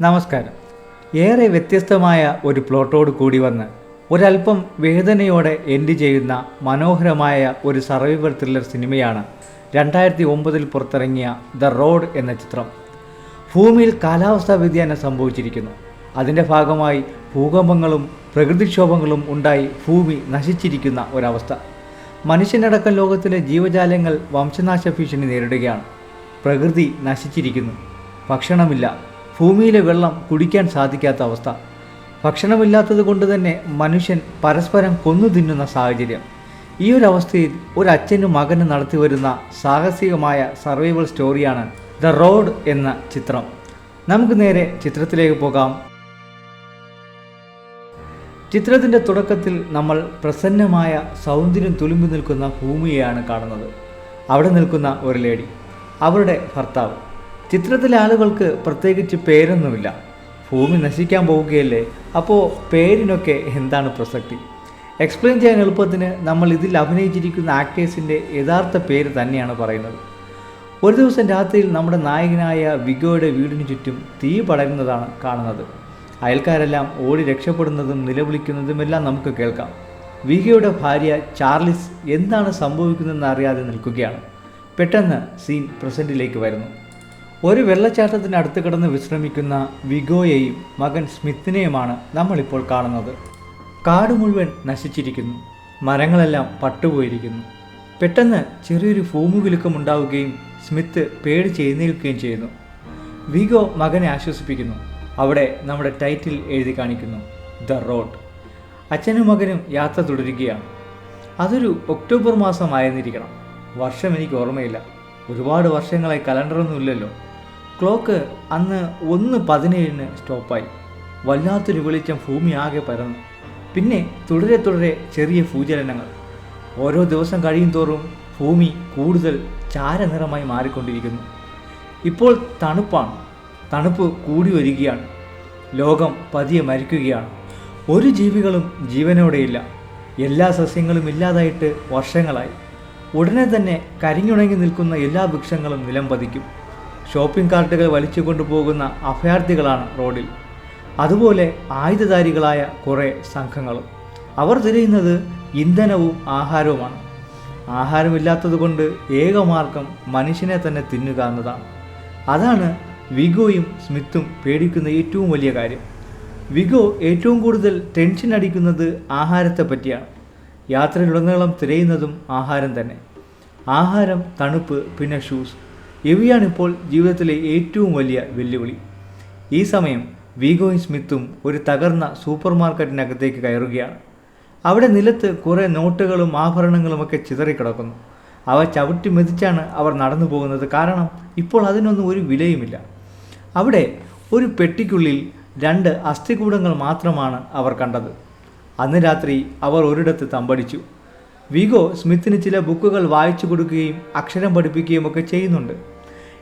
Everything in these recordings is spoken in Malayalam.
നമസ്കാരം. ഏറെ വ്യത്യസ്തമായ ഒരു പ്ലോട്ടോട് കൂടി വന്ന് ഒരല്പം വേദനയോടെ എൻഡ് ചെയ്യുന്ന മനോഹരമായ ഒരു സർവൈവൽ ത്രില്ലർ സിനിമയാണ് രണ്ടായിരത്തി ഒമ്പതിൽ പുറത്തിറങ്ങിയ ദ റോഡ് എന്ന ചിത്രം. ഭൂമിയിൽ കാലാവസ്ഥാ വ്യതിയാനം സംഭവിച്ചിരിക്കുന്നു. അതിന്റെ ഭാഗമായി ഭൂകമ്പങ്ങളും പ്രകൃതിക്ഷോഭങ്ങളും ഉണ്ടായി ഭൂമി നശിച്ചിരിക്കുന്ന ഒരവസ്ഥ. മനുഷ്യനടക്കം ലോകത്തിലെ ജീവജാലങ്ങൾ വംശനാശ ഭീഷണി നേരിടുകയാണ്. പ്രകൃതി നശിച്ചിരിക്കുന്നു. ഭക്ഷണമില്ല. ഭൂമിയിലെ വെള്ളം കുടിക്കാൻ സാധിക്കാത്ത അവസ്ഥ. ഭക്ഷണമില്ലാത്തത് കൊണ്ട് തന്നെ മനുഷ്യൻ പരസ്പരം കൊന്നു തിന്നുന്ന സാഹചര്യം. ഈ ഒരു അവസ്ഥയിൽ ഒരു അച്ഛനും മകനും നടത്തി വരുന്ന സാഹസികമായ സർവൈവൽ സ്റ്റോറിയാണ് ദ റോഡ് എന്ന ചിത്രം. നമുക്ക് നേരെ ചിത്രത്തിലേക്ക് പോകാം. ചിത്രത്തിന്റെ തുടക്കത്തിൽ നമ്മൾ പ്രസന്നമായ സൗന്ദര്യം തുളുമ്പി നിൽക്കുന്ന ഭൂമിയെയാണ് കാണുന്നത്. അവിടെ നിൽക്കുന്ന ഒരു ലേഡി അവരുടെ ഭർത്താവ്. ചിത്രത്തിലെ ആളുകൾക്ക് പ്രത്യേകിച്ച് പേരൊന്നുമില്ല. ഭൂമി നശിക്കാൻ പോവുകയല്ലേ? അപ്പോൾ പേരിനൊക്കെ എന്താണ് പ്രസക്തി? എക്സ്പ്ലെയിൻ ചെയ്യാൻ എളുപ്പത്തിന് നമ്മൾ ഇതിൽ അഭിനയിച്ചിരിക്കുന്ന ആക്ടേഴ്സിന്റെ യഥാർത്ഥ പേര് തന്നെയാണ് പറയുന്നത്. ഒരു ദിവസം രാത്രിയിൽ നമ്മുടെ നായകനായ വിഗോയുടെ വീടിന് ചുറ്റും തീ പടരുന്നതാണ് കാണുന്നത്. അയൽക്കാരെല്ലാം ഓടി രക്ഷപ്പെടുന്നതും നിലവിളിക്കുന്നതും എല്ലാം നമുക്ക് കേൾക്കാം. വിഗയുടെ ഭാര്യ ചാർലിസ് എന്താണ് സംഭവിക്കുന്നതെന്ന് അറിയാതെ നിൽക്കുകയാണ്. പെട്ടെന്ന് സീൻ പ്രസന്റിലേക്ക് വരുന്നു. ഒരു വെള്ളച്ചാട്ടത്തിന് അടുത്ത് കിടന്ന് വിശ്രമിക്കുന്ന വിഗോയെയും മകൻ സ്മിത്തിനെയുമാണ് നമ്മളിപ്പോൾ കാണുന്നത്. കാട് മുഴുവൻ നശിച്ചിരിക്കുന്നു. മരങ്ങളെല്ലാം പട്ടുപോയിരിക്കുന്നു. പെട്ടെന്ന് ചെറിയൊരു ഭൂമികുലുക്കം സ്മിത്ത് പേടി എഴുന്നേൽക്കുകയും ചെയ്യുന്നു. വിഗോ മകനെ ആശ്വസിപ്പിക്കുന്നു. അവിടെ നമ്മുടെ ടൈറ്റിൽ എഴുതി കാണിക്കുന്നു. The road. അച്ഛനും മകനും യാത്ര തുടരുകയാണ്. അതൊരു ഒക്ടോബർ മാസം ആയിരുന്നിരിക്കണം. വർഷം എനിക്ക് ഓർമ്മയില്ല. ഒരുപാട് വർഷങ്ങളായി കലണ്ടറൊന്നും ഇല്ലല്ലോ ക്ലോക്ക് അന്ന് ഒന്ന് പതിനേഴിന് സ്റ്റോപ്പായി. വല്ലാത്തൊരു വെളിച്ചം ഭൂമി ആകെ പരന്നു. പിന്നെ തുടരെ തുടരെ ചെറിയ ഭൂചലനങ്ങൾ. ഓരോ ദിവസം കഴിയും തോറും ഭൂമി കൂടുതൽ ചാരനിറമായി മാറിക്കൊണ്ടിരിക്കുന്നു. ഇപ്പോൾ തണുപ്പാണ്. തണുപ്പ് കൂടി വരികയാണ്. ലോകം പതിയെ മരിക്കുകയാണ്. ഒരു ജീവികളും ജീവനോടെയില്ല. എല്ലാ സസ്യങ്ങളും ഇല്ലാതായിട്ട് വർഷങ്ങളായി. ഉടനെ തന്നെ കരിഞ്ഞുണങ്ങി നിൽക്കുന്ന എല്ലാ വൃക്ഷങ്ങളും നിലം പതിക്കും. ഷോപ്പിംഗ് കാർട്ടുകൾ വലിച്ചു കൊണ്ടുപോകുന്ന അഭയാർത്ഥികളാണ് റോഡിൽ. അതുപോലെ ആയുധധാരികളായ കുറേ സംഘങ്ങളും. അവർ തിരയുന്നത് ഇന്ധനവും ആഹാരവുമാണ്. ആഹാരമില്ലാത്തതുകൊണ്ട് ഏകമാർഗം മനുഷ്യനെ തന്നെ തിന്നുക എന്നതാണ്. അതാണ് വിഗോയും സ്മിത്തും പേടിക്കുന്ന ഏറ്റവും വലിയ കാര്യം. വിഗോ ഏറ്റവും കൂടുതൽ ടെൻഷൻ അടിക്കുന്നത് ആഹാരത്തെ പറ്റിയാണ്. യാത്രയിലുടനീളം തിരയുന്നതും ആഹാരം തന്നെ. ആഹാരം തണുപ്പ് പിന്നെ ഷൂസ്. ഇവയാണിപ്പോൾ ജീവിതത്തിലെ ഏറ്റവും വലിയ വെല്ലുവിളി? ഈ സമയം വീഗോയും സ്മിത്തും ഒരു തകർന്ന സൂപ്പർ മാർക്കറ്റിനകത്തേക്ക് കയറുകയാണ്. അവിടെ നിലത്ത് കുറേ നോട്ടുകളും ആഭരണങ്ങളുമൊക്കെ ചിതറിക്കിടക്കുന്നു. അവ ചവിട്ടി മെതിച്ചാണ് അവർ നടന്നു പോകുന്നത്. കാരണം ഇപ്പോൾ അതിനൊന്നും ഒരു വിലയുമില്ല. അവിടെ ഒരു പെട്ടിക്കുള്ളിൽ രണ്ട് അസ്ഥികൂടങ്ങൾ മാത്രമാണ് അവർ കണ്ടത്. അന്ന് രാത്രി അവർ ഒരിടത്ത് തമ്പടിച്ചു. വിഗോ സ്മിത്തിന് ചില ബുക്കുകൾ വായിച്ചു കൊടുക്കുകയും അക്ഷരം പഠിപ്പിക്കുകയും ഒക്കെ ചെയ്യുന്നുണ്ട്.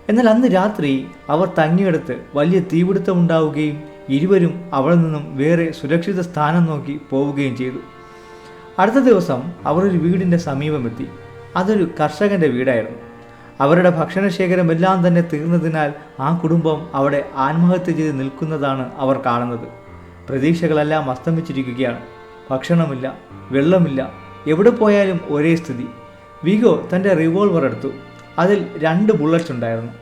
എന്നാൽ അന്ന് രാത്രി അവർ തങ്ങിയെടുത്ത് വലിയ തീപിടുത്തമുണ്ടാവുകയും ഇരുവരും അവിടെ നിന്നും വേറെ സുരക്ഷിത സ്ഥാനം നോക്കി പോവുകയും ചെയ്തു. അടുത്ത ദിവസം അവർ ഒരു വീടിന്റെ സമീപമെത്തി അതൊരു കർഷകന്റെ വീടായിരുന്നു. അവരുടെ ഭക്ഷണശേഖരം എല്ലാം തന്നെ തീർന്നതിനാൽ ആ കുടുംബം അവിടെ ആത്മഹത്യ ചെയ്ത് നിൽക്കുന്നതാണ് അവർ കാണുന്നത്. പ്രതീക്ഷകളെല്ലാം അസ്തമിച്ചിരിക്കുകയാണ്. ഭക്ഷണമില്ല വെള്ളമില്ല എവിടെ പോയാലും ഒരേ സ്ഥിതി. വിഗോ തന്റെ റിവോൾവർ എടുത്തു. അതിൽ രണ്ട് ബുള്ളറ്റ്സ് ഉണ്ടായിരുന്നു.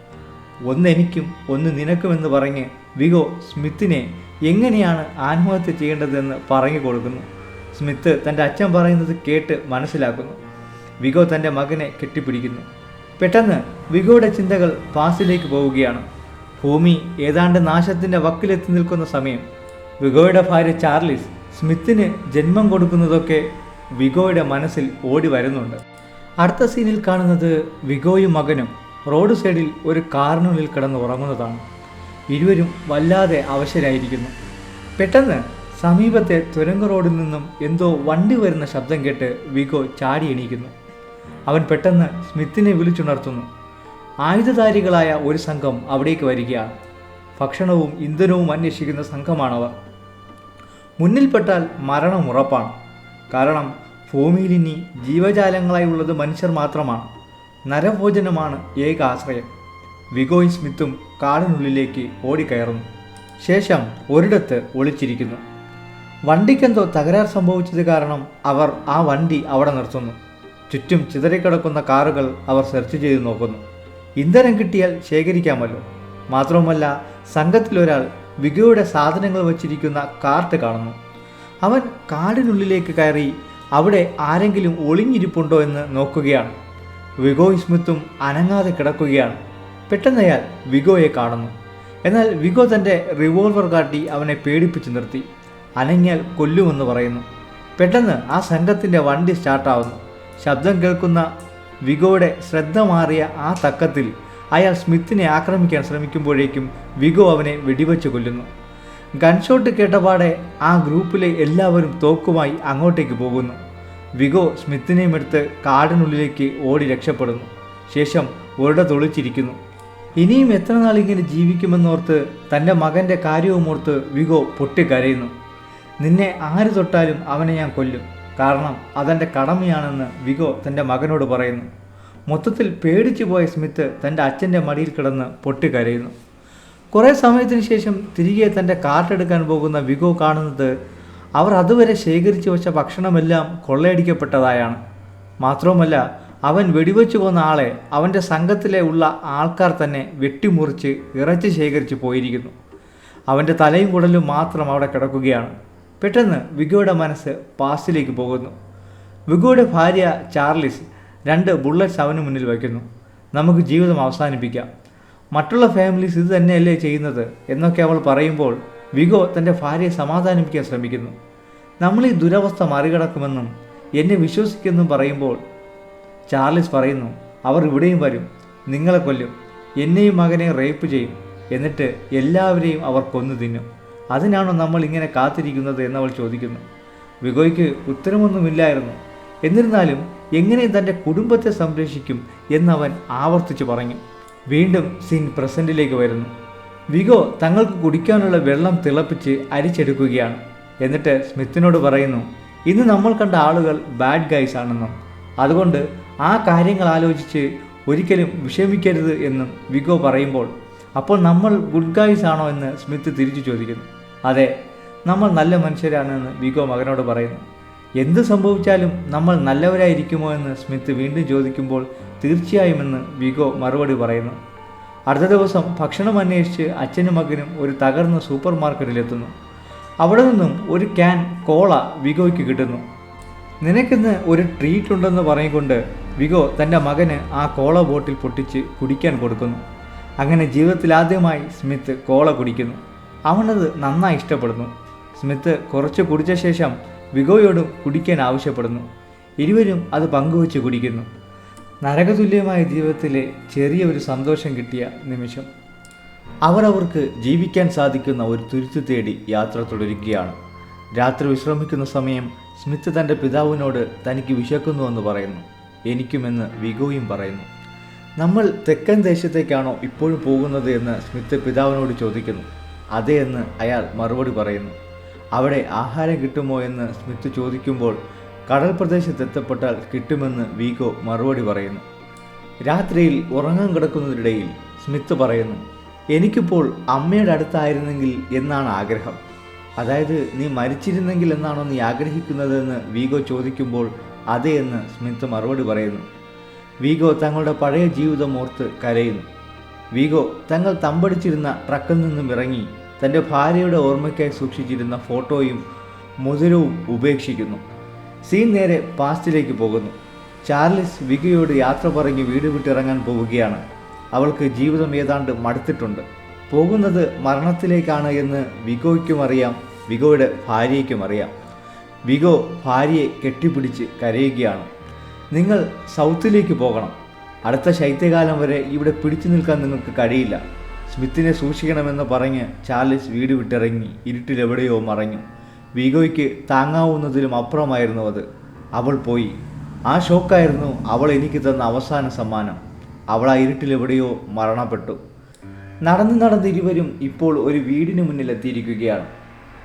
ഒന്ന് എനിക്കും ഒന്ന് നിനക്കുമെന്ന് പറഞ്ഞ് വിഗോ സ്മിത്തിനെ എങ്ങനെയാണ് ആത്മഹത്യ ചെയ്യേണ്ടതെന്ന് പറഞ്ഞു കൊടുക്കുന്നു. സ്മിത്ത് തന്റെ അച്ഛൻ പറയുന്നത് കേട്ട് മനസ്സിലാക്കുന്നു. വിഗോ തന്റെ മകനെ കെട്ടിപ്പിടിക്കുന്നു. പെട്ടെന്ന് വിഗോയുടെ ചിന്തകൾ പാസിലേക്ക് പോവുകയാണ്. ഭൂമി ഏതാണ്ട് നാശത്തിന്റെ വക്കിലെത്തി നിൽക്കുന്ന സമയം. വിഗോയുടെ ഭാര്യ ചാർലിസ് സ്മിത്തിന് ജന്മം കൊടുക്കുന്നതൊക്കെ വിഗോയുടെ മനസ്സിൽ ഓടി വരുന്നുണ്ട്. അടുത്ത സീനിൽ കാണുന്നത് വിഗോയും മകനും റോഡ് സൈഡിൽ ഒരു കാറിനുള്ളിൽ കിടന്ന് ഉറങ്ങുന്നതാണ്. ഇരുവരും വല്ലാതെ അവശരായിരിക്കുന്നു. പെട്ടെന്ന് സമീപത്തെ തുരങ്ക റോഡിൽ നിന്നും എന്തോ വണ്ടി വരുന്ന ശബ്ദം കേട്ട് വിഗോ ചാടി എണീക്കുന്നു. അവൻ പെട്ടെന്ന് സ്മിത്തിനെ വിളിച്ചുണർത്തുന്നു. ആയുധധാരികളായ ഒരു സംഘം അവിടേക്ക് വരികയാണ് ഭക്ഷണവും ഇന്ധനവും അന്വേഷിക്കുന്ന സംഘമാണവർ. മുന്നിൽപ്പെട്ടാൽ മരണം ഉറപ്പാണ്. കാരണം ഭൂമിയിൽ ഇനി ജീവജാലങ്ങളായി ഉള്ളത് മനുഷ്യർ മാത്രമാണ്. നരഭോജനമാണ് ഏക ആശ്രയം. വിഗോയും സ്മിത്തും കാടിനുള്ളിലേക്ക് ഓടിക്കയറുന്നു. ശേഷം ഒരിടത്ത് ഒളിച്ചിരിക്കുന്നു. വണ്ടിക്കെന്തോ തകരാർ സംഭവിച്ചത് കാരണം അവർ ആ വണ്ടി അവിടെ നിർത്തുന്നു. ചുറ്റും ചിതറിക്കിടക്കുന്ന കാറുകൾ അവർ സെർച്ച് ചെയ്ത് നോക്കുന്നു. ഇന്ധനം കിട്ടിയാൽ ശേഖരിക്കാമല്ലോ. മാത്രവുമല്ല സംഘത്തിലൊരാൾ വിഗോയുടെ സാധനങ്ങൾ വച്ചിരിക്കുന്ന കാർട്ട് കാണുന്നു. അവൻ കാടിനുള്ളിലേക്ക് കയറി അവിടെ ആരെങ്കിലും ഒളിഞ്ഞിരിപ്പുണ്ടോ എന്ന് നോക്കുകയാണ്. വിഗോ സ്മിത്തും അനങ്ങാതെ കിടക്കുകയാണ്. പെട്ടെന്നയാൽ വിഗോയെ കാണുന്നു. എന്നാൽ വിഗോ തന്റെ റിവോൾവർ കാട്ടി അവനെ പേടിപ്പിച്ചു നിർത്തി. അനങ്ങിയാൽ കൊല്ലുമെന്ന് പറയുന്നു. പെട്ടെന്ന് ആ സംഘത്തിന്റെ വണ്ടി സ്റ്റാർട്ടാവുന്നു. ശബ്ദം കേൾക്കുന്ന വിഗോയുടെ ശ്രദ്ധ മാറിയ ആ തക്കത്തിൽ അയാൾ സ്മിത്തിനെ ആക്രമിക്കാൻ ശ്രമിക്കുമ്പോഴേക്കും വിഗോ അവനെ വെടിവെച്ച് കൊല്ലുന്നു. ഗൺഷോട്ട് കേട്ടപാടെ ആ ഗ്രൂപ്പിലെ എല്ലാവരും തോക്കുമായി അങ്ങോട്ടേക്ക് പോകുന്നു. വിഗോ സ്മിത്തിനെയും എടുത്ത് കാടിനുള്ളിലേക്ക് ഓടി രക്ഷപ്പെടുന്നു. ശേഷം ഒരിട തൊളിച്ചിരിക്കുന്നു. ഇനിയും എത്ര നാൾ ഇങ്ങനെ ജീവിക്കുമെന്നോർത്ത് തന്റെ മകന്റെ കാര്യവും ഓർത്ത് വിഗോ പൊട്ടിക്കരയുന്നു. നിന്നെ ആര് തൊട്ടാലും അവനെ ഞാൻ കൊല്ലും. കാരണം അതെന്റെ കടമയാണെന്ന് വിഗോ തന്റെ മകനോട് പറയുന്നു. മൊത്തത്തിൽ പേടിച്ചു പോയ സ്മിത്ത് തന്റെ അച്ഛന്റെ മടിയിൽ കിടന്ന് പൊട്ടിക്കരയുന്നു. കുറേ സമയത്തിന് ശേഷം തിരികെ തന്റെ കാർട്ടെടുക്കാൻ പോകുന്ന വിഗോ കാണുന്നത് അവർ അതുവരെ ശേഖരിച്ചു വെച്ച ഭക്ഷണമെല്ലാം കൊള്ളയടിക്കപ്പെട്ടതായാണ്. മാത്രവുമല്ല അവൻ വെടിവെച്ചു കൊന്ന ആളെ അവന്റെ സംഘത്തിലെ ഉള്ള ആൾക്കാർ തന്നെ വെട്ടിമുറിച്ച് ഇറച്ചി ശേഖരിച്ച് പോയിരിക്കുന്നു. അവന്റെ തലയും കുടലും മാത്രം അവിടെ കിടക്കുകയാണ്. പെട്ടെന്ന് വിഗോയുടെ മനസ്സ് പാസ്റ്റിലേക്ക് പോകുന്നു. വിഗോയുടെ ഭാര്യ ചാർലിസ് രണ്ട് ബുള്ളറ്റ്സ് അവന് മുന്നിൽ വയ്ക്കുന്നു. നമുക്ക് ജീവിതം അവസാനിപ്പിക്കാം. മറ്റുള്ള ഫാമിലീസ് ഇത് തന്നെയല്ലേ ചെയ്യുന്നത് എന്നൊക്കെ അവൾ പറയുമ്പോൾ വിഗോ തന്റെ ഭാര്യയെ സമാധാനിപ്പിക്കാൻ ശ്രമിക്കുന്നു. നമ്മൾ ഈ ദുരവസ്ഥ മറികടക്കുമെന്നും എന്നെ വിശ്വസിക്കുമെന്നും പറയുമ്പോൾ ചാർലിസ് പറയുന്നു അവർ ഇവിടെയും വരും നിങ്ങളെ കൊല്ലും എന്നെയും മകനെയും റേപ്പ് ചെയ്യും എന്നിട്ട് എല്ലാവരെയും അവർ കൊന്നു തിന്നും. അതിനാണോ നമ്മൾ ഇങ്ങനെ കാത്തിരിക്കുന്നത് എന്നവൾ ചോദിക്കുന്നു. വിഗോയ്ക്ക് ഉത്തരമൊന്നുമില്ലായിരുന്നു. എന്നിരുന്നാലും എങ്ങനെ തന്റെ കുടുംബത്തെ സംരക്ഷിക്കും എന്നവൻ ആവർത്തിച്ചു പറഞ്ഞു. വീണ്ടും സീൻ പ്രസന്റിലേക്ക് വരുന്നു. വിഗോ തങ്ങൾക്ക് കുടിക്കാനുള്ള വെള്ളം തിളപ്പിച്ച് അരിച്ചെടുക്കുകയാണ്. എന്നിട്ട് സ്മിത്തിനോട് പറയുന്നു ഇന്ന് നമ്മൾ കണ്ട ആളുകൾ ബാഡ് ഗൈസ് ആണെന്നും അതുകൊണ്ട് ആ കാര്യങ്ങൾ ആലോചിച്ച് ഒരിക്കലും വിഷമിക്കരുത് എന്നും വിഗോ പറയുമ്പോൾ അപ്പോൾ നമ്മൾ ഗുഡ് ഗൈസ് ആണോ എന്ന് സ്മിത്ത് തിരിച്ചു ചോദിക്കുന്നു. അതെ നമ്മൾ നല്ല മനുഷ്യരാണെന്ന് വിഗോ മകനോട് പറയുന്നു. എന്ത് സംഭവിച്ചാലും നമ്മൾ നല്ലവരായിരിക്കുമോ എന്ന് സ്മിത്ത് വീണ്ടും ചോദിക്കുമ്പോൾ തീർച്ചയായുമെന്ന് വിഗോ മറുപടി പറയുന്നു. അടുത്ത ദിവസം ഭക്ഷണം അന്വേഷിച്ച് അച്ഛനും മകനും ഒരു തകർന്ന സൂപ്പർ മാർക്കറ്റിലെത്തുന്നു. അവിടെ നിന്നും ഒരു ക്യാൻ കോള വിഗോയ്ക്ക് കിട്ടുന്നു. നിനക്കിന്ന് ഒരു ട്രീറ്റ് ഉണ്ടെന്ന് പറഞ്ഞുകൊണ്ട് വിഗോ തന്റെ മകന് ആ കോള ബോട്ടിൽ പൊട്ടിച്ച് കുടിക്കാൻ കൊടുക്കുന്നു. അങ്ങനെ ജീവിതത്തിൽ ആദ്യമായി സ്മിത്ത് കോള കുടിക്കുന്നു. അവനത് നന്നായി ഇഷ്ടപ്പെടുന്നു. സ്മിത്ത് കുറച്ച് കുടിച്ച ശേഷം വിഗോയോടും കുടിക്കാൻ ആവശ്യപ്പെടുന്നു. ഇരുവരും അത് പങ്കുവച്ച് കുടിക്കുന്നു. നരകതുല്യമായ ജീവിതത്തിലെ ചെറിയ ഒരു സന്തോഷം കിട്ടിയ നിമിഷം അവർ അവർക്ക് ജീവിക്കാൻ സാധിക്കുന്ന ഒരു തുരുത്തു തേടി യാത്ര തുടരുകയാണ്. രാത്രി വിശ്രമിക്കുന്ന സമയം സ്മിത്ത് തന്റെ പിതാവിനോട് തനിക്ക് വിശക്കുന്നുവെന്ന് പറയുന്നു. എനിക്കുമെന്ന് വിഗോയും പറയുന്നു. നമ്മൾ തെക്കൻ ദേശത്തേക്കാണോ ഇപ്പോഴും പോകുന്നത് എന്ന് സ്മിത്ത് പിതാവിനോട് ചോദിക്കുന്നു. അതെ എന്ന് അയാൾ മറുപടി പറയുന്നു. അവിടെ ആഹാരം കിട്ടുമോ? എന്ന് സ്മിത്ത് ചോദിക്കുമ്പോൾ കടൽ പ്രദേശത്ത് എത്തപ്പെട്ടാൽ കിട്ടുമെന്ന് വീഗോ മറുപടി പറയുന്നു. രാത്രിയിൽ ഉറങ്ങാൻ കിടക്കുന്നതിനിടയിൽ സ്മിത്ത് പറയുന്നു എനിക്കിപ്പോൾ അമ്മയുടെ അടുത്തായിരുന്നെങ്കിൽ എന്നാണ് ആഗ്രഹം. അതായത് നീ മരിച്ചിരുന്നെങ്കിൽ എന്നാണോ നീ ആഗ്രഹിക്കുന്നതെന്ന് വീഗോ ചോദിക്കുമ്പോൾ അതെ എന്ന് സ്മിത്ത് മറുപടി പറയുന്നു. വീഗോ തങ്ങളുടെ പഴയ ജീവിതം ഓർത്ത് കരയുന്നു. വീഗോ തങ്ങൾ തമ്പടിച്ചിരുന്ന ട്രക്കിൽ നിന്നും ഇറങ്ങി തന്റെ ഭാര്യയുടെ ഓർമ്മയ്ക്കായി സൂക്ഷിച്ചിരുന്ന ഫോട്ടോയും മുതിരവും ഉപേക്ഷിക്കുന്നു. സീൻ നേരെ പാസ്റ്റിലേക്ക് പോകുന്നു. ചാർലിസ് വിഗയോട് യാത്ര പറഞ്ഞ് വീട് വിട്ടിറങ്ങാൻ പോവുകയാണ്. അവൾക്ക് ജീവിതം ഏതാണ്ട് മടുത്തിട്ടുണ്ട്. പോകുന്നത് മരണത്തിലേക്കാണ് എന്ന് വിഗോയ്ക്കും അറിയാം വിഗോയുടെ ഭാര്യയ്ക്കും അറിയാം. വിഗോ ഭാര്യയെ കെട്ടിപ്പിടിച്ച് കരയുകയാണ്. നിങ്ങൾ സൗത്തിലേക്ക് പോകണം. അടുത്ത ശൈത്യകാലം വരെ ഇവിടെ പിടിച്ചു നിൽക്കാൻ നിങ്ങൾക്ക് കഴിയില്ല. സ്മിത്തിനെ സൂക്ഷിക്കണമെന്ന് പറഞ്ഞ് ചാർലിസ് വീട് വിട്ടിറങ്ങി. ഇരുട്ടിലെവിടെയോ മറഞ്ഞു. വീഗോയ്ക്ക് താങ്ങാവുന്നതിലും അപ്പുറമായിരുന്നു അത്. അവൾ പോയി. ആ ഷോക്കായിരുന്നു അവൾ എനിക്ക് തന്ന അവസാന സമ്മാനം. അവൾ ആ ഇരുട്ടിലെവിടെയോ മരണപ്പെട്ടു. നടന്ന് നടന്ന് ഇരുവരും ഇപ്പോൾ ഒരു വീടിന് മുന്നിൽ എത്തിയിരിക്കുകയാണ്.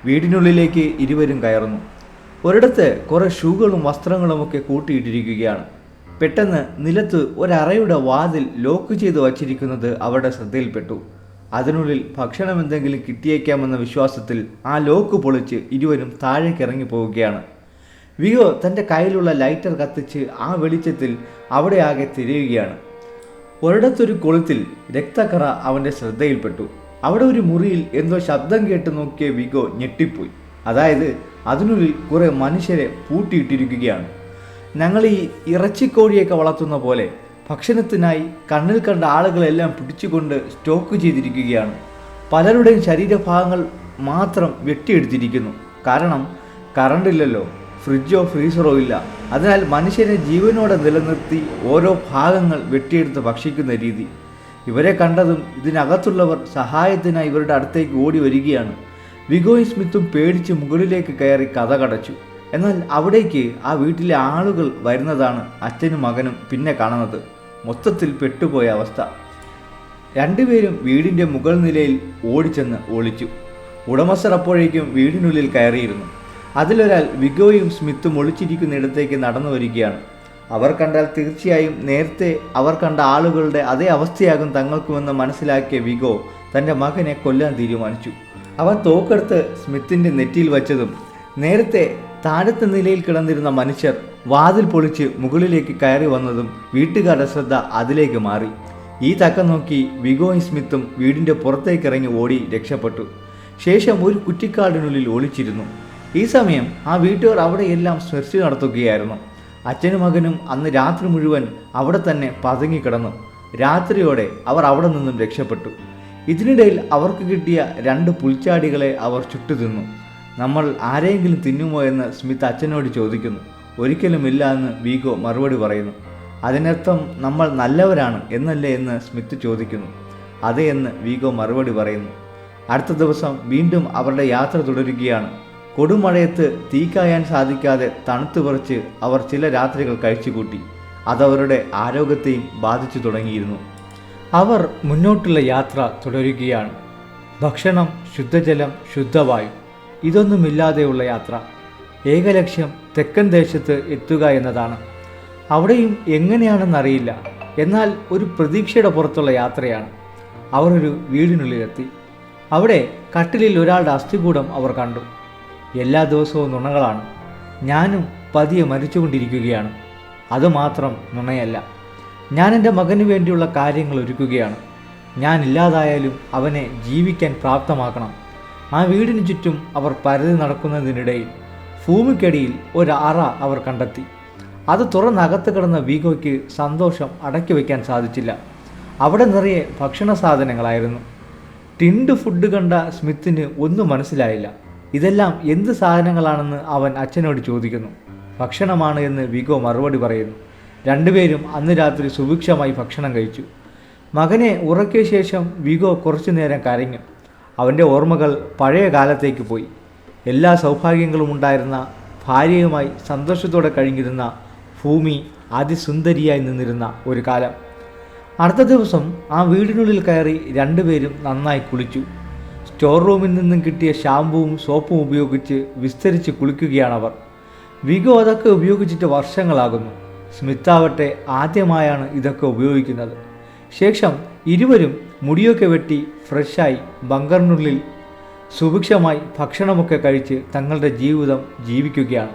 വീടിനുള്ളിലേക്ക് ഇരുവരും കയറുന്നു. ഒരിടത്ത് കുറേ ഷൂകളും വസ്ത്രങ്ങളുമൊക്കെ കൂട്ടിയിട്ടിരിക്കുകയാണ്. പെട്ടെന്ന് നിലത്ത് ഒരറയുടെ വാതിൽ ലോക്ക് ചെയ്ത് വച്ചിരിക്കുന്നത് അവരുടെ ശ്രദ്ധയിൽപ്പെട്ടു. അതിനുള്ളിൽ ഭക്ഷണം എന്തെങ്കിലും കിട്ടിയേക്കാമെന്ന വിശ്വാസത്തിൽ ആ ലോക്ക് പൊളിച്ച് ഇരുവരും താഴേക്ക് ഇറങ്ങി പോവുകയാണ്. വിയോ തന്റെ കയ്യിലുള്ള ലൈറ്റർ കത്തിച്ച് ആ വെളിച്ചത്തിൽ അവിടെ ആകെ തിരയുകയാണ്. ഒരിടത്തൊരു കൊളുത്തിൽ രക്തക്കറ അവന്റെ ശ്രദ്ധയിൽപ്പെട്ടു. അവിടെ ഒരു മുറിയിൽ എന്തോ ശബ്ദം കേട്ട് നോക്കിയ വിഗോ ഞെട്ടിപ്പോയി. അതായത് അതിനുള്ളിൽ കുറേ മനുഷ്യരെ പൂട്ടിയിട്ടിരിക്കുകയാണ്. ഞങ്ങൾ ഈ ഇറച്ചിക്കോഴിയൊക്കെ വളർത്തുന്ന പോലെ ഭക്ഷണത്തിനായി കണ്ണിൽ കണ്ട ആളുകളെല്ലാം പിടിച്ചുകൊണ്ട് സ്റ്റോക്ക് ചെയ്തിരിക്കുകയാണ്. പലരുടെയും ശരീരഭാഗങ്ങൾ മാത്രം വെട്ടിയെടുത്തിരിക്കുന്നു. കാരണം കറണ്ട് ഇല്ലല്ലോ ഫ്രിഡ്ജോ ഫ്രീസറോ ഇല്ല. അതിനാൽ മനുഷ്യനെ ജീവനോടെ നിലനിർത്തി ഓരോ ഭാഗങ്ങൾ വെട്ടിയെടുത്ത് ഭക്ഷിക്കുന്ന രീതി. ഇവരെ കണ്ടതും ഇതിനകത്തുള്ളവർ സഹായത്തിനായി ഇവരുടെ അടുത്തേക്ക് ഓടി വരികയാണ്. വിഗോയ് സ്മിത്തും പേടിച്ച് മുകളിലേക്ക് കയറി കഥ കടച്ചു. എന്നാൽ അവിടേക്ക് ആ വീട്ടിലെ ആളുകൾ വരുന്നതാണ് അച്ഛനും മകനും പിന്നെ കാണുന്നത്. മൊത്തത്തിൽ പെട്ടുപോയ അവസ്ഥ. രണ്ടുപേരും വീടിന്റെ മുകൾ നിലയിൽ ഓടിച്ചെന്ന് ഒളിച്ചു. ഉടമസ്ഥർ അപ്പോഴേക്കും വീടിനുള്ളിൽ കയറിയിരുന്നു. അതിലൊരാൾ വിഗോയും സ്മിത്തും ഒളിച്ചിരിക്കുന്നിടത്തേക്ക് നടന്നു വരികയാണ്. അവർ കണ്ടാൽ തീർച്ചയായും നേരത്തെ അവർ കണ്ട ആളുകളുടെ അതേ അവസ്ഥയാകും തങ്ങൾക്കുമെന്ന് മനസ്സിലാക്കിയ വിഗോ തന്റെ മകനെ കൊല്ലാൻ തീരുമാനിച്ചു. അവൻ തോക്കെടുത്ത് സ്മിത്തിന്റെ നെറ്റിയിൽ വച്ചതും നേരത്തെ താഴത്തെ നിലയിൽ കിടന്നിരുന്ന മനുഷ്യർ വാതിൽ പൊളിച്ച് മുകളിലേക്ക് കയറി വന്നതും വീട്ടുകാരുടെ ശ്രദ്ധ അതിലേക്ക് മാറി. ഈ തക്കം നോക്കി വിഗോയും സ്മിത്തും വീടിന്റെ പുറത്തേക്ക് ഇറങ്ങി ഓടി രക്ഷപ്പെട്ടു. ശേഷം ഒരു കുറ്റിക്കാടിനുള്ളിൽ ഒളിച്ചിരുന്നു. ഈ സമയം ആ വീട്ടുകാർ അവിടെയെല്ലാം സെർച്ച് നടത്തുകയായിരുന്നു. അച്ഛനും മകനും അന്ന് രാത്രി മുഴുവൻ അവിടെ തന്നെ പതുങ്ങിക്കിടന്നു. രാത്രിയോടെ അവർ അവിടെ നിന്നും രക്ഷപ്പെട്ടു. ഇതിനിടയിൽ അവർക്ക് കിട്ടിയ രണ്ട് പുൽച്ചാടികളെ അവർ ചുട്ടുതിന്നു. നമ്മൾ ആരെങ്കിലും തിന്നുമോ എന്ന് സ്മിത്ത് അച്ഛനോട് ചോദിക്കുന്നു. ഒരിക്കലുമില്ല എന്ന് വീഗോ മറുപടി പറയുന്നു. അതിനർത്ഥം നമ്മൾ നല്ലവരാണ് എന്നല്ലേ എന്ന് സ്മിത്ത് ചോദിക്കുന്നു. അതെ എന്ന് വീഗോ മറുപടി പറയുന്നു. അടുത്ത ദിവസം വീണ്ടും അവരുടെ യാത്ര തുടരുകയാണ്. കൊടുമഴയത്ത് തീക്കായാൻ സാധിക്കാതെ തണുത്തു പറിച്ച് അവർ ചില രാത്രികൾ കഴിച്ചുകൂട്ടി. അതവരുടെ ആരോഗ്യത്തെയും ബാധിച്ചു തുടങ്ങിയിരുന്നു. അവർ മുന്നോട്ടുള്ള യാത്ര തുടരുകയാണ്. ഭക്ഷണം ശുദ്ധജലം ശുദ്ധവായു. ഇതൊന്നുമില്ലാതെയുള്ള യാത്ര. ഏകലക്ഷ്യം തെക്കൻ ദേശത്ത് എത്തുക എന്നതാണ്. അവിടെയും എങ്ങനെയാണെന്നറിയില്ല. എന്നാൽ ഒരു പ്രതീക്ഷയുടെ പുറത്തുള്ള യാത്രയാണ്. അവർ ഒരു വീടിനുള്ളിലെത്തി. അവിടെ കട്ടിലിൽ ഒരാളുടെ അസ്ഥികൂടം അവർ കണ്ടു. എല്ലാ ദിവസവും നുണകളാണ്. ഞാനും പതിയെ മരിച്ചുകൊണ്ടിരിക്കുകയാണ്. അതുമാത്രം നുണയല്ല. ഞാൻ എന്റെ മകന് വേണ്ടിയുള്ള കാര്യങ്ങൾ ഒരുക്കുകയാണ്. ഞാൻ ഇല്ലാതായാലും അവനെ ജീവിക്കാൻ പ്രാപ്തമാക്കണം. ആ വീടിന് ചുറ്റും അവർ പരതി നടക്കുന്നതിനിടയിൽ ഭൂമിക്കടിയിൽ ഒരു അറ അവർ കണ്ടെത്തി. അത് തുറന്നകത്ത് കിടന്ന വീഗോയ്ക്ക് സന്തോഷം അടക്കി വയ്ക്കാൻ സാധിച്ചില്ല. അവിടെ നിറയെ ഭക്ഷണ സാധനങ്ങളായിരുന്നു. ടിൻഡ് ഫുഡ് കണ്ട സ്മിത്തിന് ഒന്നും മനസ്സിലായില്ല. ഇതെല്ലാം എന്ത് സാധനങ്ങളാണെന്ന് അവൻ അച്ഛനോട് ചോദിക്കുന്നു. ഭക്ഷണമാണ് എന്ന് വിഗോ മറുപടി പറയുന്നു. രണ്ടുപേരും അന്ന് രാത്രി സുഭിക്ഷമായി ഭക്ഷണം കഴിച്ചു. മകനെ ഉറക്കിയ ശേഷം വിഗോ കുറച്ചു നേരം കരഞ്ഞു. അവന്റെ ഓർമ്മകൾ പഴയ കാലത്തേക്ക് പോയി. എല്ലാ സൗഭാഗ്യങ്ങളും ഉണ്ടായിരുന്ന ഭാര്യയുമായി സന്തോഷത്തോടെ കഴിഞ്ഞിരുന്ന ഭൂമി അതിസുന്ദരിയായി നിന്നിരുന്ന ഒരു കാലം. അടുത്ത ദിവസം ആ വീടിനുള്ളിൽ കയറി രണ്ടുപേരും നന്നായി കുളിച്ചു. സ്റ്റോർ റൂമിൽ നിന്നും കിട്ടിയ ഷാമ്പുവും സോപ്പും ഉപയോഗിച്ച് വിസ്തരിച്ച് കുളിക്കുകയാണവർ. വിഗോ അതൊക്കെ ഉപയോഗിച്ചിട്ട് വർഷങ്ങളാകുന്നു. സ്മിത്താവട്ടെ ആദ്യമായാണ് ഇതൊക്കെ ഉപയോഗിക്കുന്നത്. ശേഷം ഇരുവരും മുടിയൊക്കെ വെട്ടി ഫ്രഷായി ബങ്കറിനുള്ളിൽ സുഭിക്ഷമായി ഭക്ഷണമൊക്കെ കഴിച്ച് തങ്ങളുടെ ജീവിതം ജീവിക്കുകയാണ്.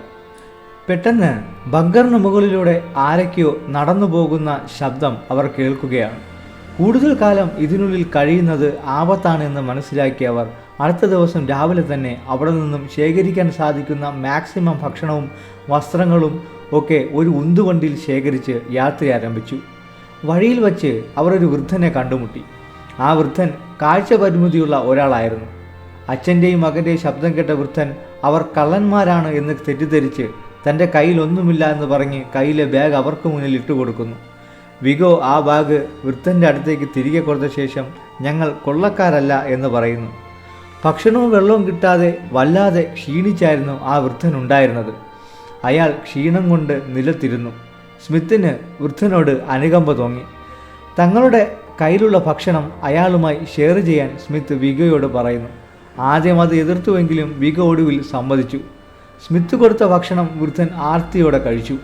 പെട്ടെന്ന് ബങ്കറിന് മുകളിലൂടെ ആരൊക്കെയോ നടന്നു പോകുന്ന ശബ്ദം അവർ കേൾക്കുകയാണ്. കൂടുതൽ കാലം ഇതിനുള്ളിൽ കഴിയുന്നത് ആപത്താണെന്ന് മനസ്സിലാക്കിയ അവർ അടുത്ത ദിവസം രാവിലെ തന്നെ അവിടെ നിന്നും ശേഖരിക്കാൻ സാധിക്കുന്ന മാക്സിമം ഭക്ഷണവും വസ്ത്രങ്ങളും ഒക്കെ ഒരു ഉന്തുവണ്ടിയിൽ ശേഖരിച്ച് യാത്ര ആരംഭിച്ചു വഴിയിൽ വച്ച് അവർ ഒരു വൃദ്ധനെ കണ്ടുമുട്ടി. ആ വൃദ്ധൻ കാഴ്ച പരിമിതിയുള്ള ഒരാളായിരുന്നു. അച്ഛന്റെയും മകന്റെയും ശബ്ദം കേട്ട വൃദ്ധൻ അവർ കള്ളന്മാരാണ് എന്ന് തെറ്റിദ്ധരിച്ച് തന്റെ കയ്യിലൊന്നുമില്ല എന്ന് പറഞ്ഞ് കയ്യിലെ ബാഗ് അവർക്ക് മുന്നിൽ ഇട്ടുകൊടുക്കുന്നു വിഗോ ആ ബാഗ് വൃദ്ധന്റെ അടുത്തേക്ക് തിരികെ കൊടുത്ത ശേഷം ഞങ്ങൾ കൊള്ളക്കാരല്ല എന്ന് പറയുന്നു. ഭക്ഷണവും വെള്ളവും കിട്ടാതെ വല്ലാതെ ക്ഷീണിച്ചായിരുന്നു ആ വൃദ്ധൻ ഉണ്ടായിരുന്നത്. അയാൾ ക്ഷീണം കൊണ്ട് നിലത്തിരുന്നു. സ്മിത്തിന് വൃദ്ധനോട് അനുകമ്പ തോന്നി. തങ്ങളുടെ കയ്യിലുള്ള ഭക്ഷണം അയാളുമായി ഷെയർ ചെയ്യാൻ സ്മിത്ത് വിഗോയോട് പറയുന്നു. ആദ്യം അത് എതിർത്തുവെങ്കിലും വിക ഒടുവിൽ സമ്മതിച്ചു. സ്മിത്ത് കൊടുത്ത ഭക്ഷണം വൃദ്ധൻ ആർത്തിയോടെ കഴിച്ചു.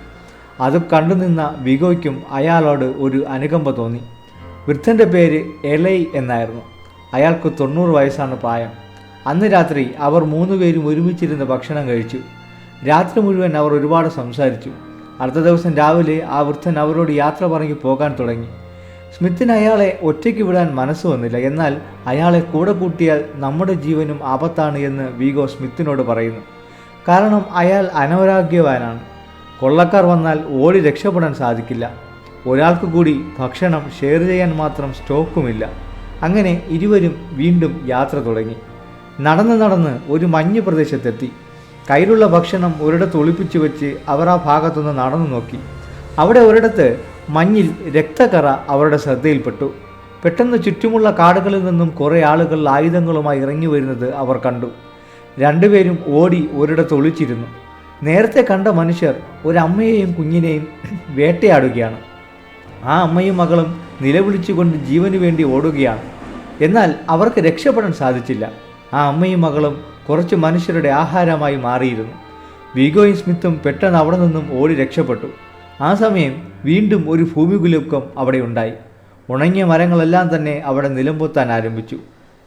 അത് കണ്ടുനിന്ന വിഗോയ്ക്കും അയാളോട് ഒരു അനുകമ്പ തോന്നി. വൃദ്ധന്റെ പേര് എലൈ എന്നായിരുന്നു. അയാൾക്ക് തൊണ്ണൂറ് വയസ്സാണ് പ്രായം. അന്ന് രാത്രി അവർ മൂന്നുപേരും ഒരുമിച്ചിരുന്ന് ഭക്ഷണം കഴിച്ചു. രാത്രി മുഴുവൻ അവർ ഒരുപാട് സംസാരിച്ചു. അടുത്ത ദിവസം രാവിലെ ആ വൃദ്ധൻ അവരോട് യാത്ര പറഞ്ഞു പോകാൻ തുടങ്ങി. സ്മിത്തിന് അയാളെ ഒറ്റയ്ക്ക് വിടാൻ മനസ്സ് വന്നില്ല. എന്നാൽ അയാളെ കൂടെ കൂട്ടിയാൽ നമ്മുടെ ജീവനും ആപത്താണ് എന്ന് വീഗോ സ്മിത്തിനോട് പറയുന്നു. കാരണം അയാൾ അനാരോഗ്യവാനാണ് കൊള്ളക്കാർ വന്നാൽ ഓടി രക്ഷപ്പെടാൻ സാധിക്കില്ല. ഒരാൾക്ക് കൂടി ഭക്ഷണം ഷെയർ ചെയ്യാൻ മാത്രം സ്റ്റോക്കുമില്ല. അങ്ങനെ ഇരുവരും വീണ്ടും യാത്ര തുടങ്ങി. നടന്ന് നടന്ന് ഒരു മഞ്ഞ് പ്രദേശത്തെത്തി. കയ്യിലുള്ള ഭക്ഷണം ഒരിടത്ത് ഒളിപ്പിച്ചു വെച്ച് അവർ ആ ഭാഗത്തുനിന്ന് നടന്നു നോക്കി. അവിടെ ഒരിടത്ത് മഞ്ഞിൽ രക്തക്കറ അവരുടെ ശ്രദ്ധയിൽപ്പെട്ടു. പെട്ടെന്ന് ചുറ്റുമുള്ള കാടുകളിൽ നിന്നും കുറേ ആളുകൾ ആയുധങ്ങളുമായി ഇറങ്ങി വരുന്നത് അവർ കണ്ടു. രണ്ടുപേരും ഓടി ഒരിടത്ത് ഒളിച്ചിരുന്നു. നേരത്തെ കണ്ട മനുഷ്യർ ഒരമ്മയെയും കുഞ്ഞിനെയും വേട്ടയാടുകയാണ്. ആ അമ്മയും മകളും നിലവിളിച്ചുകൊണ്ട് ജീവന് വേണ്ടി ഓടുകയാണ്. എന്നാൽ അവർക്ക് രക്ഷപ്പെടാൻ സാധിച്ചില്ല. ആ അമ്മയും മകളും കുറച്ച് മനുഷ്യരുടെ ആഹാരമായി മാറിയിരുന്നു. വീഗോയും സ്മിത്തും പെട്ടെന്ന് അവിടെ നിന്നും ഓടി രക്ഷപ്പെട്ടു. ആ സമയം വീണ്ടും ഒരു ഭൂമികുലുക്കം അവിടെ ഉണ്ടായി. ഉണങ്ങിയ മരങ്ങളെല്ലാം തന്നെ അവിടെ നിലംപൊത്താൻ ആരംഭിച്ചു.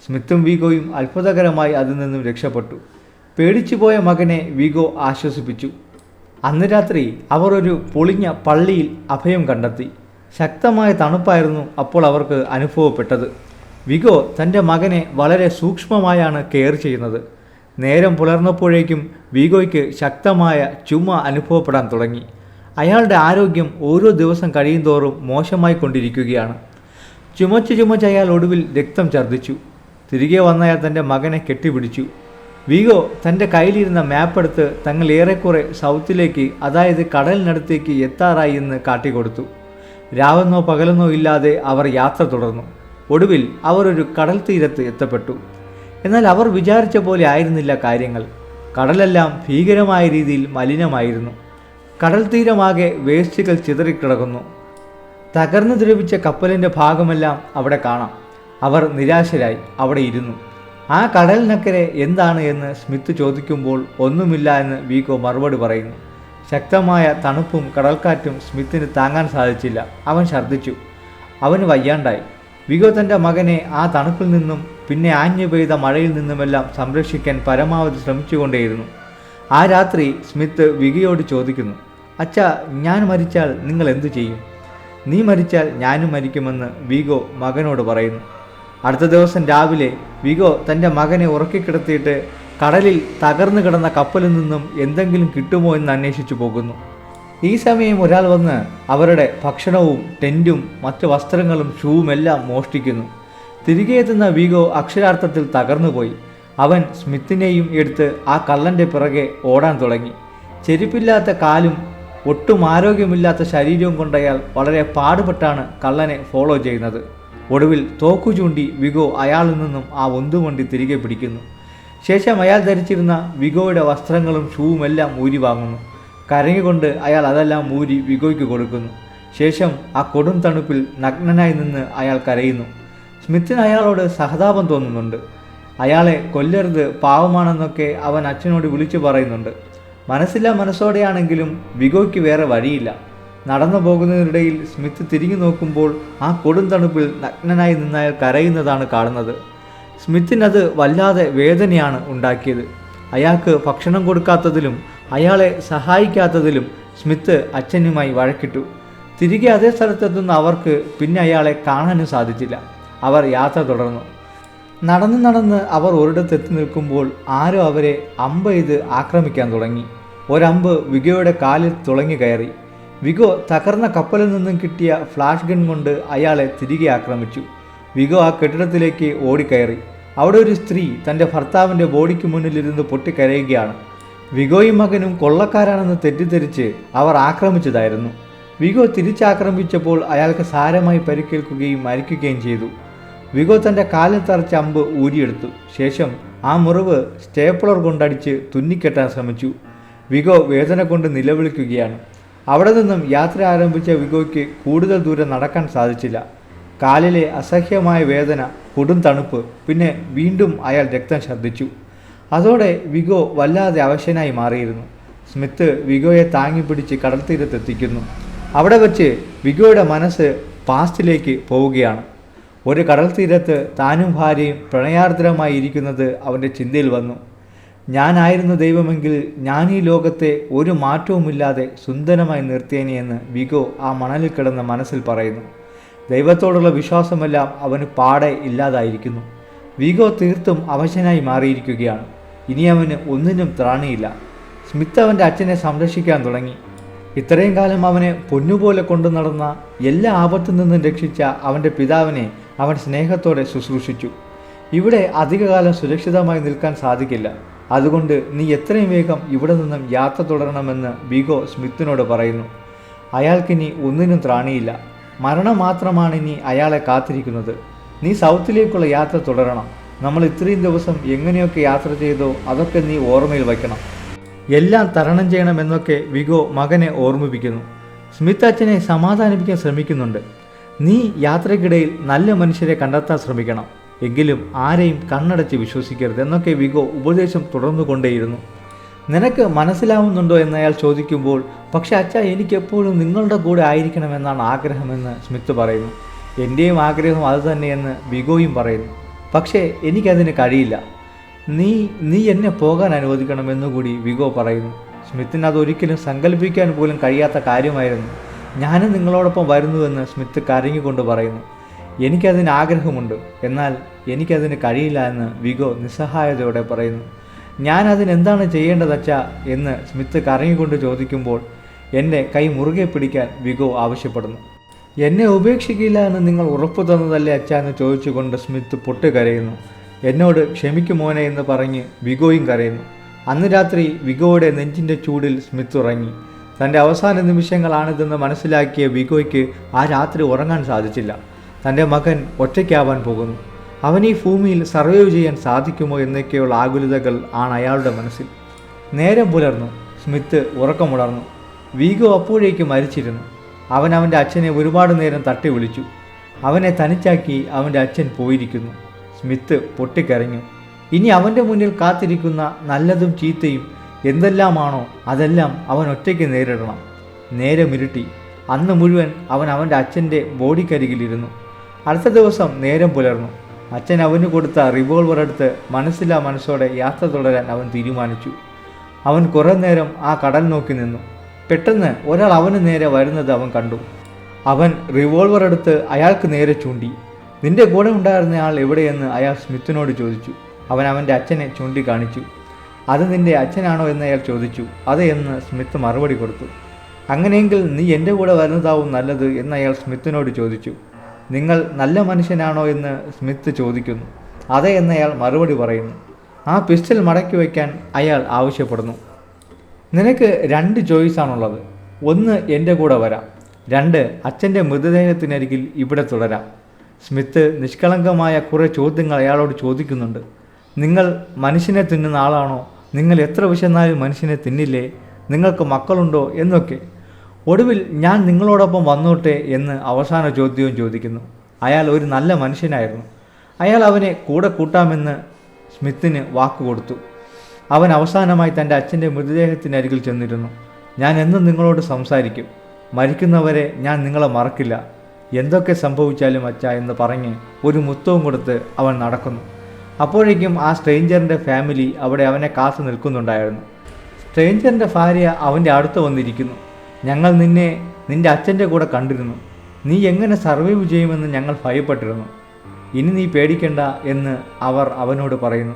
സ്മിത്തും വീഗോയും അത്ഭുതകരമായി അതിൽ നിന്നും രക്ഷപ്പെട്ടു. പേടിച്ചുപോയ മകനെ വീഗോ ആശ്വസിപ്പിച്ചു. അന്ന് രാത്രി അവർ ഒരു പൊളിഞ്ഞ പള്ളിയിൽ അഭയം കണ്ടെത്തി. ശക്തമായ തണുപ്പായിരുന്നു അപ്പോൾ അവർക്ക് അനുഭവപ്പെട്ടത്. വിഗോ തന്റെ മകനെ വളരെ സൂക്ഷ്മമായാണ് കെയർ ചെയ്യുന്നത്. നേരം പുലർന്നപ്പോഴേക്കും വിഗോയ്ക്ക് ശക്തമായ ചുമ അനുഭവപ്പെടാൻ തുടങ്ങി. അയാളുടെ ആരോഗ്യം ഓരോ ദിവസം കഴിയുന്തോറും മോശമായി കൊണ്ടിരിക്കുകയാണ്. ചുമച്ച് ചുമച്ച് അയാൾ ഒടുവിൽ രക്തം ഛർദ്ദിച്ചു. തിരികെ വന്നയാൾ തന്റെ മകനെ കെട്ടിപ്പിടിച്ചു. വീഗോ തന്റെ കയ്യിലിരുന്ന മാപ്പ് എടുത്ത് തങ്ങൾ ഏറെക്കുറെ സൗത്തിലേക്ക് അതായത് കടലിനടുത്തേക്ക് എത്താറായി എന്ന് കാട്ടിക്കൊടുത്തു. രാവെന്നോ പകലെന്നോ ഇല്ലാതെ അവർ യാത്ര തുടർന്നു. ഒടുവിൽ അവർ ഒരു കടൽ തീരത്ത് എത്തപ്പെട്ടു. എന്നാൽ അവർ വിചാരിച്ച പോലെ ആയിരുന്നില്ല കാര്യങ്ങൾ. കടലെല്ലാം ഭീകരമായ രീതിയിൽ മലിനമായിരുന്നു. കടൽ തീരമാകെ വേസ്റ്റുകൾ ചിതറിക്കിടക്കുന്നു. തകർന്നു ദ്രവിച്ച കപ്പലിന്റെ ഭാഗമെല്ലാം അവിടെ കാണാം. അവർ നിരാശരായി അവിടെ ഇരുന്നു. ആ കടലിനക്കരെ എന്താണ് എന്ന് സ്മിത്ത് ചോദിക്കുമ്പോൾ ഒന്നുമില്ല എന്ന് വീക്കോ മറുപടി പറയുന്നു. ശക്തമായ തണുപ്പും കടൽക്കാറ്റും സ്മിത്തിന് താങ്ങാൻ സാധിച്ചില്ല. അവൻ ഛർദ്ദിച്ചു. അവന് വയ്യാണ്ടായി. വിഗോ തന്റെ മകനെ ആ തണുപ്പിൽ നിന്നും പിന്നെ ആഞ്ഞു പെയ്ത മഴയിൽ നിന്നുമെല്ലാം സംരക്ഷിക്കാൻ പരമാവധി ശ്രമിച്ചുകൊണ്ടേയിരുന്നു. ആ രാത്രി സ്മിത്ത് വിഗയോട് ചോദിക്കുന്നു അച്ഛ ഞാൻ മരിച്ചാൽ നിങ്ങൾ എന്തു ചെയ്യും? നീ മരിച്ചാൽ ഞാനും മരിക്കുമെന്ന് വിഗോ മകനോട് പറയുന്നു. അടുത്ത ദിവസം രാവിലെ വിഗോ തന്റെ മകനെ ഉറക്കിക്കിടത്തിയിട്ട് കടലിൽ തകർന്നു കിടന്ന കപ്പലിൽ നിന്നും എന്തെങ്കിലും കിട്ടുമോ എന്ന് അന്വേഷിച്ചു പോകുന്നു. ഈ സമയം ഒരാൾ വന്ന് അവരുടെ ഭക്ഷണവും ടെന്റും മറ്റു വസ്ത്രങ്ങളും ഷൂവുമെല്ലാം മോഷ്ടിക്കുന്നു. തിരികെ എത്തുന്ന വീഗോ അക്ഷരാർത്ഥത്തിൽ തകർന്നുപോയി. അവൻ സ്മിത്തിനെയും എടുത്ത് ആ കള്ളന്റെ പിറകെ ഓടാൻ തുടങ്ങി. ചെരുപ്പില്ലാത്ത കാലും ഒട്ടും ആരോഗ്യമില്ലാത്ത ശരീരവും കൊണ്ടയാൾ വളരെ പാടുപെട്ടാണ് കള്ളനെ ഫോളോ ചെയ്യുന്നത്. ഒടുവിൽ തോക്കു ചൂണ്ടി വിഗോ അയാളിൽ നിന്നും ആ ഒന്തുവണ്ടി തിരികെ പിടിക്കുന്നു. ശേഷം അയാൾ ധരിച്ചിരുന്ന വിഗോയുടെ വസ്ത്രങ്ങളും ഷൂവുമെല്ലാം ഊരി വാങ്ങുന്നു. കരങ്ങിക്കൊണ്ട് അയാൾ അതെല്ലാം ഊരി വിഗോയ്ക്ക് കൊടുക്കുന്നു. ശേഷം ആ കൊടും തണുപ്പിൽ നഗ്നനായി നിന്ന് അയാൾ കരയുന്നു. സ്മിത്തിന് അയാളോട് സഹതാപം തോന്നുന്നുണ്ട്. അയാളെ കൊല്ലരുത് പാവമാണെന്നൊക്കെ അവൻ അച്ഛനോട് വിളിച്ചു പറയുന്നുണ്ട്. മനസ്സില്ല മനസ്സോടെയാണെങ്കിലും വിഗോയ്ക്ക് വേറെ വഴിയില്ല. നടന്നു പോകുന്നതിനിടയിൽ സ്മിത്ത് തിരിഞ്ഞു നോക്കുമ്പോൾ ആ കൊടും തണുപ്പിൽ നഗ്നനായി നിന്നയാൾ കരയുന്നതാണ് കാണുന്നത്. സ്മിത്തിനത് വല്ലാതെ വേദനയാണ് ഉണ്ടാക്കിയത്. അയാൾക്ക് ഭക്ഷണം കൊടുക്കാത്തതിലും അയാളെ സഹായിക്കാത്തതിലും സ്മിത്ത് അച്ഛനുമായി വഴക്കിട്ടു. തിരികെ അതേ സ്ഥലത്തെത്തുന്ന അവർക്ക് പിന്നെ അയാളെ കാണാനും സാധിച്ചില്ല. അവർ യാത്ര തുടർന്നു. നടന്ന് നടന്ന് അവർ ഒരിടത്തെത്തി നിൽക്കുമ്പോൾ ആരോ അവരെ അമ്പ് ആക്രമിക്കാൻ തുടങ്ങി. ഒരമ്പ് വിഗോയുടെ കാലിൽ തുളങ്ങി കയറി. വിഗോ തകർന്ന കപ്പലിൽ നിന്നും കിട്ടിയ ഫ്ലാഷ് ഗൺ കൊണ്ട് അയാളെ തിരികെ ആക്രമിച്ചു. വിഗോ ആ കെട്ടിടത്തിലേക്ക് ഓടിക്കയറി. അവിടെ ഒരു സ്ത്രീ തന്റെ ഭർത്താവിന്റെ ബോഡിക്ക് മുന്നിലിരുന്ന് പൊട്ടിക്കരയുകയാണ്. വിഗോയും മകനും കൊള്ളക്കാരാണെന്ന് തെറ്റിദ്ധരിച്ച് അവർ ആക്രമിച്ചതായിരുന്നു. വിഗോ തിരിച്ചാക്രമിച്ചപ്പോൾ അയാൾക്ക് സാരമായി പരിക്കേൽക്കുകയും മരിക്കുകയും ചെയ്തു. വിഗോ തന്റെ കാലിൽ തറച്ച അമ്പ് ഊരിയെടുത്തു. ശേഷം ആ മുറിവ് സ്റ്റേപ്പിളർ കൊണ്ടടിച്ച് തുന്നിക്കെട്ടാൻ ശ്രമിച്ചു. വിഗോ വേദന കൊണ്ട് നിലവിളിക്കുകയാണ്. അവിടെ നിന്നും യാത്ര ആരംഭിച്ച വിഗോയ്ക്ക് കൂടുതൽ ദൂരം നടക്കാൻ സാധിച്ചില്ല. കാലിലെ അസഹ്യമായ വേദന കൊടും തണുപ്പ് പിന്നെ വീണ്ടും അയാൾ രക്തം ഛർദ്ദിച്ചു. അതോടെ വിഗോ വല്ലാതെ അവശനായി മാറിയിരുന്നു. സ്മിത്ത് വിഗോയെ താങ്ങിപ്പിടിച്ച് കടൽ തീരത്തെത്തിക്കുന്നു അവിടെ വച്ച് വിഗോയുടെ മനസ്സ് പാസ്റ്റിലേക്ക് പോവുകയാണ്. ഒരു കടൽ തീരത്ത് താനും ഭാര്യയും പ്രണയാർദ്രമായി ഇരിക്കുന്നത് അവന്റെ ചിന്തയിൽ വന്നു. ഞാനായിരുന്നു ദൈവമെങ്കിൽ ഞാൻ ഈ ലോകത്തെ ഒരു മാറ്റവുമില്ലാതെ സുന്ദരമായി നിർത്തിയേനെയെന്ന് വിഗോ ആ മണലിൽ കിടന്ന മനസ്സിൽ പറയുന്നു. ദൈവത്തോടുള്ള വിശ്വാസമെല്ലാം അവന് പാടെ ഇല്ലാതായിരിക്കുന്നു. വിഗോ തീർത്തും അവശനായി മാറിയിരിക്കുകയാണ്. ഇനി അവന് ഒന്നിനും ത്രാണിയില്ല. സ്മിത്ത് അവന്റെ അച്ഛനെ സംരക്ഷിക്കാൻ തുടങ്ങി. ഇത്രയും കാലം അവനെ പൊന്നുപോലെ കൊണ്ടു നടന്ന എല്ലാ ആപത്തു നിന്നും രക്ഷിച്ച അവന്റെ പിതാവിനെ അവൻ സ്നേഹത്തോടെ ശുശ്രൂഷിച്ചു. ഇവിടെ അധികകാലം സുരക്ഷിതമായി നിൽക്കാൻ സാധിക്കില്ല. അതുകൊണ്ട് നീ എത്രയും വേഗം ഇവിടെ നിന്നും യാത്ര തുടരണമെന്ന് ബിഗോ സ്മിത്തിനോട് പറയുന്നു. അയാൾക്കിനി ഒന്നിനും ത്രാണിയില്ല. മരണം മാത്രമാണ് ഇനി അയാളെ കാത്തിരിക്കുന്നത്. നീ സൗത്തിലേക്കുള്ള യാത്ര തുടരണം. നമ്മൾ ഇത്രയും ദിവസം എങ്ങനെയൊക്കെ യാത്ര ചെയ്തോ അതൊക്കെ നീ ഓർമ്മയിൽ വയ്ക്കണം. എല്ലാം തരണം ചെയ്യണമെന്നൊക്കെ വിഗോ മകനെ ഓർമ്മിപ്പിക്കുന്നു. സ്മിത്ത് അച്ഛനെ സമാധാനിപ്പിക്കാൻ ശ്രമിക്കുന്നുണ്ട്. നീ യാത്രക്കിടയിൽ നല്ല മനുഷ്യരെ കണ്ടെത്താൻ ശ്രമിക്കണം. എങ്കിലും ആരെയും കണ്ണടച്ച് വിശ്വസിക്കരുത് എന്നൊക്കെ വിഗോ ഉപദേശം തുടർന്നുകൊണ്ടേയിരുന്നു. നിനക്ക് മനസ്സിലാവുന്നുണ്ടോ എന്ന് അയാൾ ചോദിക്കുമ്പോൾ പക്ഷെ അച്ഛ എനിക്കെപ്പോഴും നിങ്ങളുടെ കൂടെ ആയിരിക്കണമെന്നാണ് ആഗ്രഹമെന്ന് സ്മിത്ത് പറയുന്നു. എന്റെയും ആഗ്രഹം അതുതന്നെയെന്ന് വിഗോയും പറയുന്നു. പക്ഷേ എനിക്കതിന് കഴിയില്ല. നീ നീ എന്നെ പോകാൻ അനുവദിക്കണമെന്നുകൂടി വിഗോ പറയുന്നു. സ്മിത്തിന് അതൊരിക്കലും സങ്കല്പിക്കാൻ പോലും കഴിയാത്ത കാര്യമായിരുന്നു. ഞാനും നിങ്ങളോടൊപ്പം വരുന്നുവെന്ന് സ്മിത്ത് കരഞ്ഞുകൊണ്ട് പറയുന്നു. എനിക്കതിന് ആഗ്രഹമുണ്ട്. എന്നാൽ എനിക്കതിന് കഴിയില്ല എന്ന് വിഗോ നിസ്സഹായതയോടെ പറയുന്നു. ഞാൻ അതിനെന്താണ് ചെയ്യേണ്ടതച്ചാ എന്ന് സ്മിത്ത് കരങ്ങിക്കൊണ്ട് ചോദിക്കുമ്പോൾ എന്റെ കൈ മുറുകെ പിടിക്കാൻ വിഗോ ആവശ്യപ്പെടുന്നു. എന്നെ ഉപേക്ഷിക്കില്ല എന്ന് നിങ്ങൾ ഉറപ്പു തന്നതല്ലേ അച്ഛ എന്ന് ചോദിച്ചുകൊണ്ട് സ്മിത്ത് പൊട്ടുകരയുന്നു. എന്നോട് ക്ഷമിക്കുമോനെ എന്ന് പറഞ്ഞ് വിഗോയും കരയുന്നു. അന്ന് രാത്രി വിഗോയുടെ നെഞ്ചിന്റെ ചൂടിൽ സ്മിത്ത് ഉറങ്ങി. തന്റെ അവസാന നിമിഷങ്ങളാണിതെന്ന് മനസ്സിലാക്കിയ വിഗോയ്ക്ക് ആ രാത്രി ഉറങ്ങാൻ സാധിച്ചില്ല. തന്റെ മകൻ ഒറ്റയ്ക്കാവാൻ പോകുന്നു. അവൻ ഈ ഭൂമിയിൽ സർവൈവ് ചെയ്യാൻ സാധിക്കുമോ എന്നൊക്കെയുള്ള ആകുലതകൾ ആണ് അയാളുടെ മനസ്സിൽ. നേരം പുലർന്നു. സ്മിത്ത് ഉറക്കമുണർന്നു. വീഗോ അപ്പോഴേക്ക് മരിച്ചിരുന്നു. അവൻ അവന്റെ അച്ഛനെ ഒരുപാട് നേരം തട്ടി വിളിച്ചു. അവനെ തനിച്ചാക്കി അവന്റെ അച്ഛൻ പോയിരിക്കുന്നു. സ്മിത്ത് പൊട്ടിക്കരഞ്ഞു. ഇനി അവന്റെ മുന്നിൽ കാത്തിരിക്കുന്ന നല്ലതും ചീത്തയും എന്തെല്ലാമാണോ അതെല്ലാം അവൻ ഒറ്റയ്ക്ക് നേരിടണം. നേരെ മിരുട്ടി. അന്ന് മുഴുവൻ അവൻ അവന്റെ അച്ഛന്റെ ബോഡിക്കരികിലിരുന്നു. അടുത്ത ദിവസം നേരം പുലർന്നു. അച്ഛൻ അവന് കൊടുത്ത റിവോൾവർ എടുത്ത് മനസ്സില്ലാ മനസ്സോടെ യാത്ര തുടരാൻ അവൻ തീരുമാനിച്ചു. അവൻ കുറേ നേരം ആ കടൽ നോക്കി നിന്നു. പെട്ടെന്ന് ഒരാൾ അവന് നേരെ വരുന്നത് അവൻ കണ്ടു. അവൻ റിവോൾവർ എടുത്ത് അയാൾക്ക് നേരെ ചൂണ്ടി. നിന്റെ കൂടെ ഉണ്ടായിരുന്ന ആൾ എവിടെയെന്ന് അയാൾ സ്മിത്തിനോട് ചോദിച്ചു. അവൻ അവന്റെ അച്ഛനെ ചൂണ്ടിക്കാണിച്ചു. അത് നിന്റെ അച്ഛനാണോ എന്ന് അയാൾ ചോദിച്ചു. അതെ എന്ന് സ്മിത്ത് മറുപടി കൊടുത്തു. അങ്ങനെയെങ്കിൽ നീ എന്റെ കൂടെ വരുന്നതാവും നല്ലത് എന്ന് അയാൾ സ്മിത്തിനോട് ചോദിച്ചു. നിങ്ങൾ നല്ല മനുഷ്യനാണോ എന്ന് സ്മിത്ത് ചോദിക്കുന്നു. അതെ എന്ന് അയാൾ മറുപടി പറയുന്നു. ആ പിസ്റ്റൽ മടക്കി വയ്ക്കാൻ അയാൾ ആവശ്യപ്പെടുന്നു. നിനക്ക് രണ്ട് ചോയ്സാണുള്ളത് ഒന്ന് എന്റെ കൂടെ വരാം. രണ്ട് അച്ഛന്റെ മൃതദേഹത്തിനരികിൽ ഇവിടെ തുടരാം. സ്മിത്ത് നിഷ്കളങ്കമായ കുറേ ചോദ്യങ്ങൾ അയാളോട് ചോദിക്കുന്നുണ്ട്. നിങ്ങൾ മനുഷ്യനെ തിന്നുന്ന ആളാണോ? നിങ്ങൾ എത്ര വിശന്നാലും മനുഷ്യനെ തിന്നില്ലേ? നിങ്ങൾക്ക് മക്കളുണ്ടോ? എന്നൊക്കെ. ഒടുവിൽ ഞാൻ നിങ്ങളോടൊപ്പം വന്നോട്ടെ എന്ന് അവസാന ചോദ്യവും ചോദിക്കുന്നു. അയാൾ ഒരു നല്ല മനുഷ്യനായിരുന്നു. അയാൾ അവനെ കൂടെ കൂട്ടാമെന്ന് സ്മിത്തിന് വാക്കുകൊടുത്തു അവൻ അവസാനമായി തന്റെ അച്ഛന്റെ മൃതദേഹത്തിനരികിൽ ചെന്നിരുന്നു. ഞാൻ എന്നും നിങ്ങളോട് സംസാരിക്കും. മരിക്കുന്നവരെ ഞാൻ നിങ്ങളെ മറക്കില്ല. എന്തൊക്കെ സംഭവിച്ചാലും അച്ഛ എന്ന് പറഞ്ഞ് ഒരു മുത്തവും കൊടുത്ത് അവൻ നടക്കുന്നു. അപ്പോഴേക്കും ആ സ്ട്രേഞ്ചറിന്റെ ഫാമിലി അവിടെ അവനെ കാത്തു നിൽക്കുന്നുണ്ടായിരുന്നു. സ്ട്രേഞ്ചറിന്റെ ഭാര്യ അവന്റെ അടുത്ത് വന്നിരിക്കുന്നു. ഞങ്ങൾ നിന്നെ നിന്റെ അച്ഛന്റെ കൂടെ കണ്ടിരുന്നു. നീ എങ്ങനെ സർവൈവ് ചെയ്യുമെന്ന് ഞങ്ങൾ ഭയപ്പെട്ടിരുന്നു. ഇനി നീ പേടിക്കണ്ട എന്ന് അവർ അവനോട് പറയുന്നു.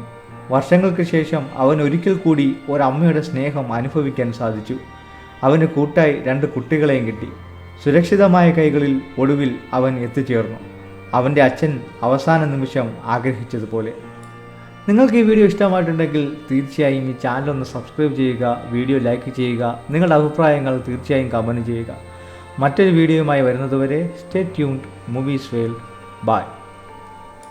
വർഷങ്ങൾക്ക് ശേഷം അവൻ ഒരിക്കൽ കൂടി ഒരമ്മയുടെ സ്നേഹം അനുഭവിക്കാൻ സാധിച്ചു. അവന് കൂട്ടായി രണ്ട് കുട്ടികളെയും കിട്ടി. സുരക്ഷിതമായ കൈകളിൽ ഒടുവിൽ അവൻ എത്തിച്ചേർന്നു. അവന്റെ അച്ഛൻ അവസാന നിമിഷം ആഗ്രഹിച്ചതുപോലെ. നിങ്ങൾക്ക് ഈ വീഡിയോ ഇഷ്ടമായിട്ടുണ്ടെങ്കിൽ തീർച്ചയായും ഈ ചാനൽ ഒന്ന് സബ്സ്ക്രൈബ് ചെയ്യുക വീഡിയോ ലൈക്ക് ചെയ്യുക നിങ്ങളുടെ അഭിപ്രായങ്ങൾ തീർച്ചയായും കമന്റ് ചെയ്യുക. മറ്റൊരു വീഡിയോയുമായി വരുന്നതുവരെ stay tuned movies world bye